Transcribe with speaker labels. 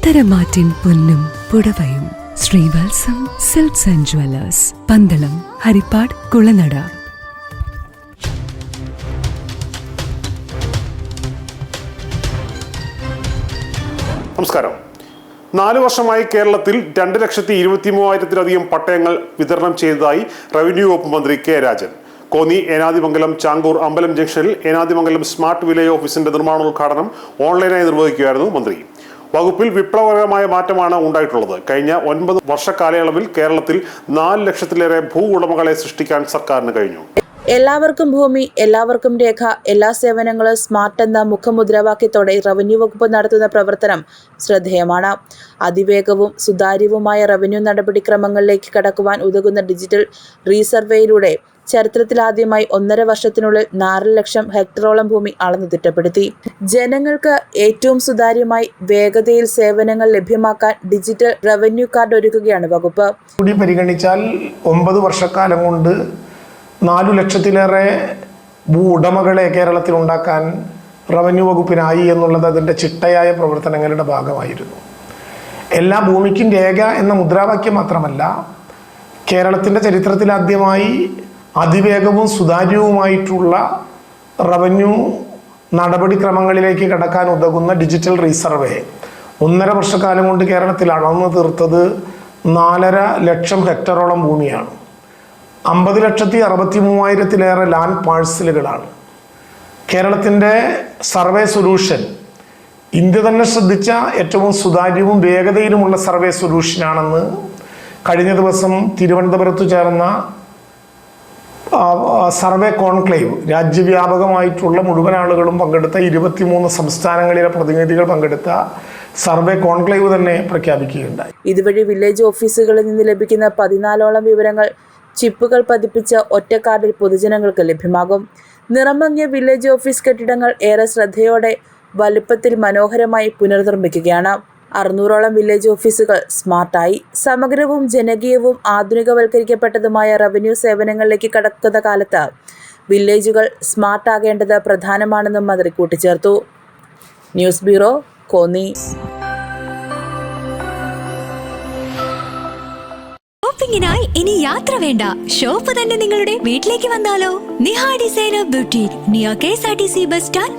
Speaker 1: പത്തരമാറ്റിൻ പൊന്നും പുടവയും. Sreevalsam silks and jewellers Pandalam Haripad Kulanada.
Speaker 2: നമസ്കാരം. നാല് വർഷമായി കേരളത്തിൽ രണ്ട് ലക്ഷത്തി ഇരുപത്തി മൂവായിരത്തിലധികം പട്ടയങ്ങൾ വിതരണം ചെയ്തതായി റവന്യൂ വകുപ്പ് മന്ത്രി കെ രാജൻ. കോന്നി ഏനാദിമംഗലം ചാങ്കൂർ അമ്പലം ജംഗ്ഷനിൽ ഏനാദിമംഗലം സ്മാർട്ട് വില്ലേജ് ഓഫീസിന്റെ നിർമ്മാണോദ്ഘാടനം ഓൺലൈനായി നിർവഹിക്കുകയായിരുന്നു മന്ത്രി. വകുപ്പിൽ വിപ്ലവകരമായ മാറ്റമാണ് ഉണ്ടായിട്ടുള്ളത്. കഴിഞ്ഞ ഒൻപത് വർഷക്കാലയളവിൽ കേരളത്തിൽ നാല് ലക്ഷത്തിലേറെ ഭൂ ഉടമകളെ സൃഷ്ടിക്കാൻ സർക്കാരിന് കഴിഞ്ഞു.
Speaker 3: എല്ലാവർക്കും ഭൂമി എല്ലാവർക്കും രേഖ എല്ലാ സേവനങ്ങളും സ്മാർട്ട് എന്ന മുഖമുദ്രാവാക്യത്തോടെ റവന്യൂ വകുപ്പ് നടത്തുന്ന പ്രവർത്തനം ശ്രദ്ധേയമാണ്. അതിവേഗവും സുതാര്യവുമായ റവന്യൂ നടപടിക്രമങ്ങളിലേക്ക് കടക്കുവാൻ ഉതകുന്ന ഡിജിറ്റൽ റീസർവേയിലൂടെ ചരിത്രത്തിലാദ്യമായി ഒന്നര വർഷത്തിനുള്ളിൽ നാല് ലക്ഷം ഹെക്ടറോളം ഭൂമി അളന്നു തിട്ടപ്പെടുത്തി. ജനങ്ങൾക്ക് ഏറ്റവും സുതാര്യമായി വേഗതയിൽ സേവനങ്ങൾ ലഭ്യമാക്കാൻ ഡിജിറ്റൽ റവന്യൂ കാർഡ് ഒരുക്കുകയാണ് വകുപ്പ്.
Speaker 4: കൂടി പരിഗണിച്ചാൽ ഒമ്പത് വർഷക്കാലം കൊണ്ട് നാലു ലക്ഷത്തിലേറെ ഭൂ ഉടമകളെ കേരളത്തിൽ ഉണ്ടാക്കാൻ റവന്യൂ വകുപ്പിനായി എന്നുള്ളത് അതിന്റെ ചിട്ടയായ പ്രവർത്തനങ്ങളുടെ ഭാഗമായിരുന്നു. എല്ലാ ഭൂമിക്കും രേഖ എന്ന മുദ്രാവാക്യം മാത്രമല്ല കേരളത്തിന്റെ ചരിത്രത്തിലാദ്യമായി അതിവേഗവും സുതാര്യവുമായിട്ടുള്ള റവന്യൂ നടപടിക്രമങ്ങളിലേക്ക് കടക്കാൻ ഉതകുന്ന ഡിജിറ്റൽ റീസർവേ. ഒന്നര വർഷക്കാലം കൊണ്ട് കേരളത്തിൽ അളന്നു തീർത്തത് നാലര ലക്ഷം ഹെക്ടറോളം ഭൂമിയാണ്. അമ്പത് ലക്ഷത്തി അറുപത്തി മൂവായിരത്തിലേറെ ലാൻഡ് പാഴ്സലുകളാണ് കേരളത്തിന്റെ സർവേ സൊല്യൂഷൻ ഇന്ത്യ തന്നെ ശ്രദ്ധിച്ച ഏറ്റവും സുതാര്യവും വേഗതയിലുമുള്ള സർവേ സൊല്യൂഷനാണെന്ന് കഴിഞ്ഞ ദിവസം തിരുവനന്തപുരത്ത് ചേർന്ന സർവേ കോൺക്ലേവ് രാജ്യവ്യാപകമായിട്ടുള്ള മുഴുവൻ ആളുകളും പങ്കെടുത്ത ഇരുപത്തിമൂന്ന് സംസ്ഥാനങ്ങളിലെ പ്രതിനിധികൾ പങ്കെടുത്ത സർവേ കോൺക്ലേവ് തന്നെ പ്രഖ്യാപിക്കുകയുണ്ടായി.
Speaker 3: ഇതുവഴി വില്ലേജ് ഓഫീസുകളിൽ നിന്ന് ലഭിക്കുന്ന പതിനാലോളം വിവരങ്ങൾ ചിപ്പുകൾ പതിപ്പിച്ച ഒറ്റ കാർഡിൽ പൊതുജനങ്ങൾക്ക് ലഭ്യമാകും. നിറമങ്ങിയ വില്ലേജ് ഓഫീസ് കെട്ടിടങ്ങൾ ഏറെ ശ്രദ്ധയോടെ വലുപ്പത്തിൽ മനോഹരമായി പുനർനിർമ്മിക്കുകയാണ്. അറുന്നൂറോളം വില്ലേജ് ഓഫീസുകൾ സ്മാർട്ടായി. സമഗ്രവും ജനകീയവും ആധുനികവൽക്കരിക്കപ്പെട്ടതുമായ റവന്യൂ സേവനങ്ങളിലേക്ക് കടക്കുന്ന കാലത്ത് വില്ലേജുകൾ സ്മാർട്ടാകേണ്ടത് പ്രധാനമാണെന്നും മന്ത്രി കൂട്ടിച്ചേർത്തു. News bureau Konni.
Speaker 5: ഷോപ്പിംഗിനായി ഇനി യാത്ര വേണ്ട. ഷോപ്പ് തന്നെ നിങ്ങളുടെ വീട്ടിലേക്ക് വന്നാലോ? Niha designer beauty new K S R T C bus stand